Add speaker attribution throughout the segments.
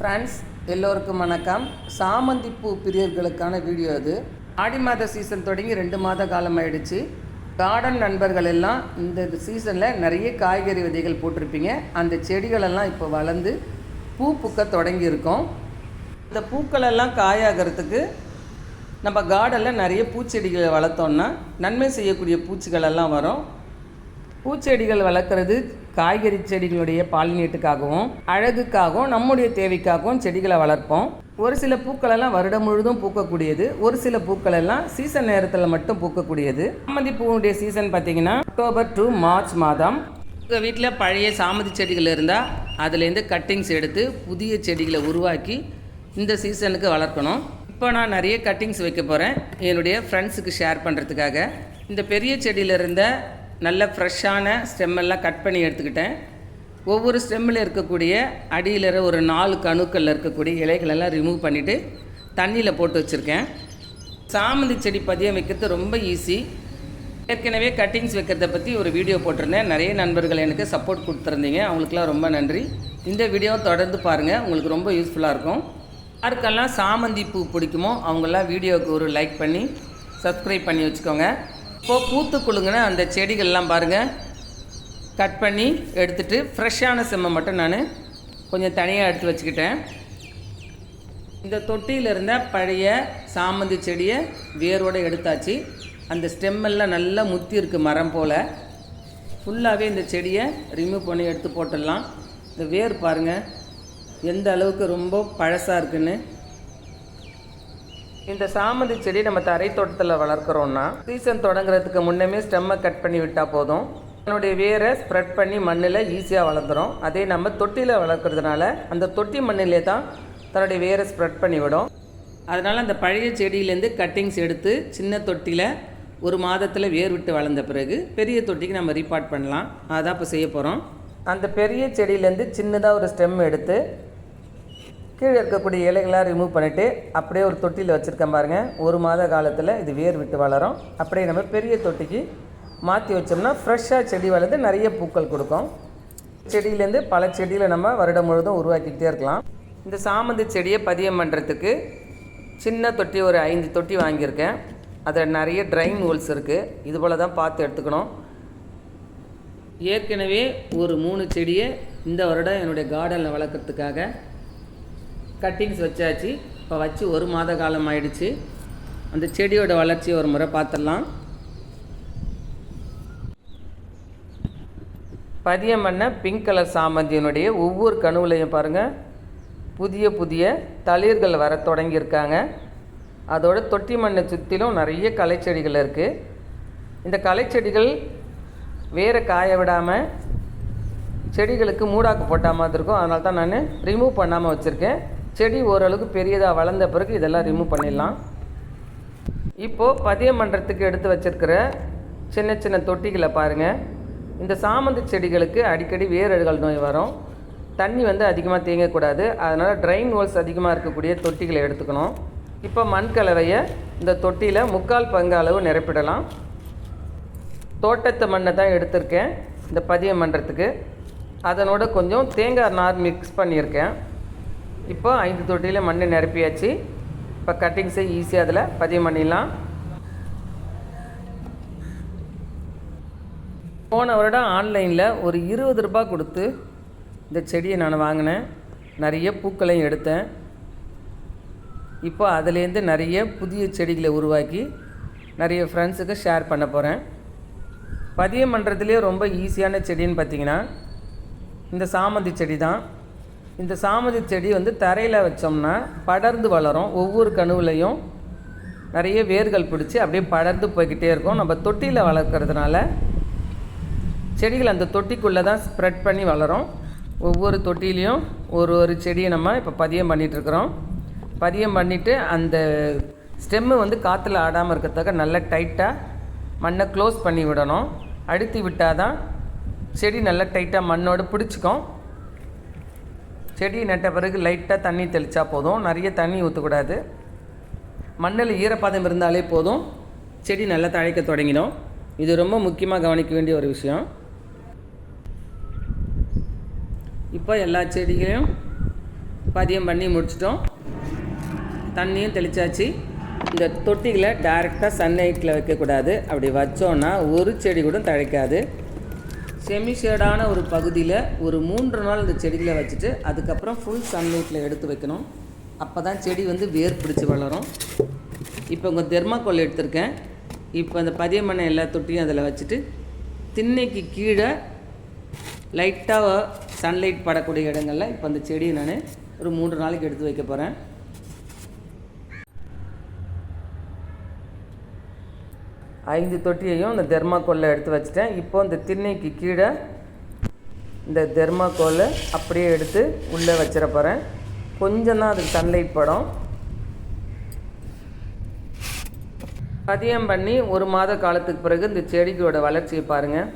Speaker 1: Friends எல்லோருக்கும் வணக்கம். சாமந்தி பூ பிரியர்களுக்கான வீடியோ அது. ஆடி மாத சீசன் தொடங்கி ரெண்டு மாத காலம் ஆயிடுச்சு. கார்டன் நண்பர்கள் எல்லாம் இந்த சீசனில் நிறைய காய்கறி விதைகள் போட்டிருப்பீங்க. அந்த செடிகளெல்லாம் இப்போ வளர்ந்து பூ பூக்க தொடங்கியிருக்கோம். இந்த பூக்களெல்லாம் காயாகிறதுக்கு நம்ம கார்டனில் நிறைய பூச்செடிகளை வளர்த்தோம்னா நன்மை செய்யக்கூடிய பூச்சிகளெல்லாம் வரும். பூச்செடிகள் வளர்க்குறது காய்கறி செடிகளுடைய பாலினேட்டுக்காகவும் அழகுக்காகவும் நம்முடைய தேவைக்காகவும் செடிகளை வளர்ப்போம். ஒரு சில பூக்களெல்லாம் வருடம் முழுதும் பூக்கக்கூடியது. ஒரு சில பூக்கள் எல்லாம் சீசன் நேரத்தில் மட்டும் பூக்கக்கூடியது. சாமந்தி பூவுடைய சீசன் பார்த்தீங்கன்னா அக்டோபர் டு மார்ச் மாதம். உங்கள் வீட்டில் பழைய சாமந்தி செடிகள் இருந்தால் அதுலேருந்து கட்டிங்ஸ் எடுத்து புதிய செடிகளை உருவாக்கி இந்த சீசனுக்கு வளர்க்கணும். இப்போ நான் நிறைய கட்டிங்ஸ் வைக்க போகிறேன் என்னுடைய ஃப்ரெண்ட்ஸுக்கு ஷேர் பண்ணுறதுக்காக இந்த பெரிய செடியில் இருந்த நல்ல ஃப்ரெஷ்ஷான ஸ்டெம்மெல்லாம் கட் பண்ணி எடுத்துக்கிட்டேன். ஒவ்வொரு ஸ்டெம்மில் இருக்கக்கூடிய அடியில் ஒரு நாலு கணுக்களில் இருக்கக்கூடிய இலைகளெல்லாம் ரிமூவ் பண்ணிவிட்டு தண்ணியில் போட்டு வச்சுருக்கேன். சாமந்தி செடி பதியம் வைக்கிறது ரொம்ப ஈஸி ஏற்கனவே கட்டிங்ஸ் வைக்கிறத பற்றி ஒரு வீடியோ போட்டிருந்தேன். நிறைய நண்பர்கள் எனக்கு சப்போர்ட் கொடுத்துருந்தீங்க. அவங்களுக்குலாம் ரொம்ப நன்றி. இந்த வீடியோ தொடர்ந்து பாருங்கள் உங்களுக்கு ரொம்ப யூஸ்ஃபுல்லாக இருக்கும். யாருக்கெல்லாம் சாமந்தி பூ பிடிக்குமோ அவங்கெல்லாம் வீடியோவுக்கு ஒரு லைக் பண்ணி சப்ஸ்கிரைப் பண்ணி வச்சுக்கோங்க. இப்போது பூத்து குழுங்கின அந்த செடிகள்லாம் பாருங்கள் கட் பண்ணி எடுத்துட்டு ஃப்ரெஷ்ஷான செம்மை மட்டும் நான் கொஞ்சம் தனியாக எடுத்து வச்சுக்கிட்டேன். இந்த தொட்டியில் இருந்த பழைய சாமந்தி செடியை வேரோடு எடுத்தாச்சு. அந்த ஸ்டெம்மெல்லாம் நல்லா முத்தி இருக்கு மரம் போல். ஃபுல்லாகவே இந்த செடியை ரிமூவ் பண்ணி எடுத்து போட்டுடலாம். இந்த வேர் பாருங்கள் எந்த அளவுக்கு ரொம்ப பழசாக இருக்குன்னு. இந்த சாமந்தி செடி நம்ம தரை தோட்டத்தில் வளர்க்குறோன்னா சீசன் தொடங்குறதுக்கு முன்னமே ஸ்டெம்மை கட் பண்ணி விட்டால் போதும். அதனுடைய வேரை ஸ்ப்ரெட் பண்ணி மண்ணில் ஈஸியாக வளர்ந்துரும். அதே நம்ம தொட்டியில் வளர்க்குறதுனால அந்த தொட்டி மண்ணிலே தான் தன்னுடைய வேரை ஸ்ப்ரெட் பண்ணி விடும். அதனால் அந்த பழைய செடியிலேருந்து கட்டிங்ஸ் எடுத்து சின்ன தொட்டியில் ஒரு மாதத்தில் வேர் விட்டு வளர்ந்த பிறகு பெரிய தொட்டிக்கு நம்ம ரீபார்ட் பண்ணலாம். அதான் இப்போ செய்ய போகிறோம் அந்த பெரிய செடியிலேருந்து சின்னதாக ஒரு ஸ்டெம் எடுத்து கீழே இருக்கக்கூடிய இலைகளாக ரிமூவ் பண்ணிவிட்டு அப்படியே ஒரு தொட்டியில் வச்சுருக்கேன் பாருங்கள் ஒரு மாத காலத்தில் இது வேர் விட்டு வளரும். அப்படியே நம்ம பெரிய தொட்டிக்கு மாற்றி வச்சோம்னா ஃப்ரெஷ்ஷாக செடி வளர்ந்து நிறைய பூக்கள் கொடுக்கும். செடியிலேருந்து பல செடிகளை நம்ம வருடம் முழுதும் உருவாக்கிக்கிட்டே இருக்கலாம். இந்த சாமந்தி செடியை பதியம் பண்ணுறதுக்கு சின்ன தொட்டி ஒரு ஐந்து தொட்டி வாங்கியிருக்கேன். அதில் நிறைய ட்ரைன் ஹோல்ஸ் இருக்குது இது போல் தான் பார்த்து எடுத்துக்கணும். ஏற்கனவே ஒரு மூணு செடியை இந்த வருடம் என்னுடைய கார்டனில் வளர்க்குறதுக்காக கட்டிங்ஸ் வச்சாச்சு. இப்போ வச்சு ஒரு மாத காலம் ஆயிடுச்சு. அந்த செடியோட வளர்ச்சியை ஒரு முறை பார்த்துடலாம். பதியம் பண்ண பிங்க் கலர் சாமந்தியினுடைய ஒவ்வொரு கணுவுலையும் பாருங்கள் புதிய புதிய தளிர்கள் வர தொடங்கியிருக்காங்க. அதோட தொட்டி மண்ணை சுற்றிலும் நிறைய களைச்செடிகள் இருக்குது இந்த களைச்செடிகள் வேரை காய விடாமல் செடிகளுக்கு மூடாக்கு போட்ட மாதிரி இருக்கும். அதனால தான் நான் ரிமூவ் பண்ணாமல் வச்சுருக்கேன். செடி ஓரளவுக்கு பெரியதாக வளர்ந்த பிறகு இதெல்லாம் ரிமூவ் பண்ணிடலாம். இப்போது பதியம் பண்ணுறதுக்கு எடுத்து வச்சுருக்கிற சின்ன சின்ன தொட்டிகளை பாருங்கள் இந்த சாமந்தி செடிகளுக்கு அடிக்கடி வேரழுகல் நோய் வரும். தண்ணி வந்து அதிகமாக தேங்கக்கூடாது. அதனால் ட்ரைன் ஹோல்ஸ் அதிகமாக இருக்கக்கூடிய தொட்டிகளை எடுத்துக்கணும். இப்போ மண் கலவையை இந்த தொட்டியில் முக்கால் பங்கு அளவு நிரப்பிடலாம். தோட்டத்து மண்ணை தான் எடுத்திருக்கேன் இந்த பதியம் பண்ணுறதுக்கு அதனோட கொஞ்சம் தேங்காய் நார் மிக்ஸ் பண்ணியிருக்கேன். இப்போ ஐந்து தொட்டியில் மண்ணை நிரப்பியாச்சு. இப்போ கட்டிங்ஸை ஈஸியாக அதில் பதியம் பண்ணிடலாம். போன வருடம் ஆன்லைனில் ஒரு இருபது ரூபா கொடுத்து இந்த செடியை நான் வாங்கினேன். நிறைய பூக்களையும் எடுத்தேன். இப்போ அதுலேருந்து நிறைய புதிய செடிகளை உருவாக்கி நிறைய ஃப்ரெண்ட்ஸுக்கு ஷேர் பண்ண போகிறேன் பதியம் பண்ணுறதுலேயே ரொம்ப ஈஸியான செடின்னு பார்த்தீங்கன்னா இந்த சாமந்தி செடி தான். இந்த சாமதி செடி வந்து தரையில் வச்சோம்னா படர்ந்து வளரும். ஒவ்வொரு கணுவுலையும் நிறைய வேர்கள் பிடிச்சி அப்படியே படர்ந்து போய்கிட்டே இருக்கும். நம்ம தொட்டியில் வளர்க்குறதுனால செடிகள் அந்த தொட்டிக்குள்ளே தான் ஸ்ப்ரெட் பண்ணி வளரும். ஒவ்வொரு தொட்டிலையும் ஒரு ஒரு செடியை நம்ம இப்போ பதியம் பண்ணிகிட்ருக்குறோம் பதியம் பண்ணிவிட்டு அந்த ஸ்டெம்மு வந்து காற்றுல ஆடாமல் இருக்கிறதுக்காக நல்லா டைட்டாக மண்ணை க்ளோஸ் பண்ணி விடணும். அழுத்தி விட்டால் தான் செடி நல்லா டைட்டாக மண்ணோடு பிடிச்சிக்கும். செடி நட்ட பிறகு லைட்டாக தண்ணி தெளித்தா போதும். நிறைய தண்ணி ஊற்றக்கூடாது மண்ணில் ஈரப்பதம் இருந்தாலே போதும். செடி நல்லா தழைக்க தொடங்கிடும். இது ரொம்ப முக்கியமாக கவனிக்க வேண்டிய ஒரு விஷயம். இப்போ எல்லா செடிகளையும் பதியம் பண்ணி முடிச்சிட்டோம். தண்ணியும் தெளிச்சாச்சு. இந்த தொட்டிகளை டைரெக்டாக சன்லைட்டில் வைக்கக்கூடாது. அப்படி வச்சோன்னா ஒரு செடி கூட தழைக்காது செமி ஷேடான ஒரு பகுதியில் ஒரு மூன்று நாள் இந்த செடிகளை வச்சுட்டு அதுக்கப்புறம் ஃபுல் சன்லைட்டில் எடுத்து வைக்கணும். அப்போ தான் செடி வந்து வேர் பிடிச்சி வளரும். இப்போ உங்கள் தெர்மாக்கோல் எடுத்திருக்கேன். இப்போ அந்த பதியமண்ணை எல்லா தொட்டியும் அதில் வச்சுட்டு திண்ணைக்கு கீழே லைட்டாக சன்லைட் படக்கூடிய இடங்களில் இப்போ அந்த செடியை நான் ஒரு மூன்று நாளைக்கு எடுத்து வைக்க போகிறேன் ஐந்து தொட்டியையும் இந்த தெர்மாக்கோலில் எடுத்து வச்சுட்டேன். இப்போ இந்த திண்ணைக்கு கீழே இந்த தெர்மாக்கோலை அப்படியே எடுத்து உள்ளே வச்சிட போகிறேன் கொஞ்சம் தான் அதுக்கு சன்லைட் படம். பதியம் பண்ணி ஒரு மாத காலத்துக்கு பிறகு இந்த செடிகளோட வளர்ச்சியை பாருங்கள்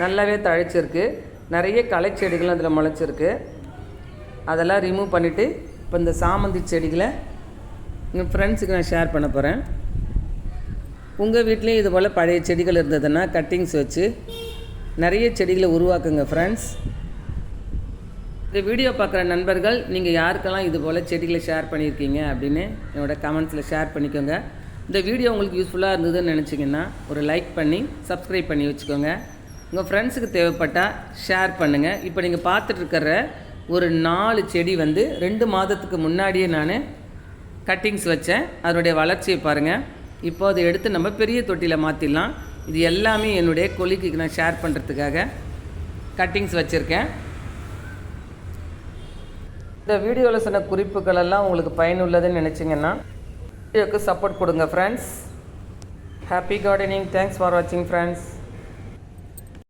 Speaker 1: நல்லாவே தழைச்சிருக்கு. நிறைய களை செடிகளும் அதில் முளைச்சிருக்கு. அதெல்லாம் ரிமூவ் பண்ணிவிட்டு இப்போ இந்த சாமந்தி செடிகளை எங்கள் ஃப்ரெண்ட்ஸுக்கு நான் ஷேர் பண்ண போகிறேன் உங்கள் வீட்லேயும் இது போல் பழைய செடிகள் இருந்ததுன்னா கட்டிங்ஸ் வச்சு நிறைய செடிகளை உருவாக்குங்க ஃப்ரெண்ட்ஸ் இந்த வீடியோ பார்க்குற நண்பர்கள் நீங்கள் யாருக்கெல்லாம் இது போல் செடிகளை ஷேர் பண்ணியிருக்கீங்க அப்படின்னு என்னோட கமெண்ட்ஸில் ஷேர் பண்ணிக்கோங்க. இந்த வீடியோ உங்களுக்கு யூஸ்ஃபுல்லாக இருந்ததுன்னு நினச்சிங்கன்னா ஒரு லைக் பண்ணி சப்ஸ்கிரைப் பண்ணி வச்சுக்கோங்க. உங்கள் ஃப்ரெண்ட்ஸுக்கு தேவைப்பட்டால் ஷேர் பண்ணுங்கள் இப்போ நீங்கள் பார்த்துட்ருக்கிற ஒரு நாலு செடி வந்து ரெண்டு மாதத்துக்கு முன்னாடியே நான் கட்டிங்ஸ் வச்சேன். அதனுடைய வளர்ச்சியை பாருங்கள் இப்போ அதை எடுத்து நம்ம பெரிய தொட்டியில் மாற்றிடலாம் இது எல்லாமே என்னுடைய கொலிக்கு நான் ஷேர் பண்ணுறதுக்காக கட்டிங்ஸ் வச்சுருக்கேன். இந்த வீடியோவில் சொன்ன குறிப்புகள் எல்லாம் உங்களுக்கு பயனுள்ளதுன்னு நினச்சிங்கன்னா வீடியோக்கு சப்போர்ட் கொடுங்க friends happy gardening thanks for வாட்சிங் ஃப்ரெண்ட்ஸ்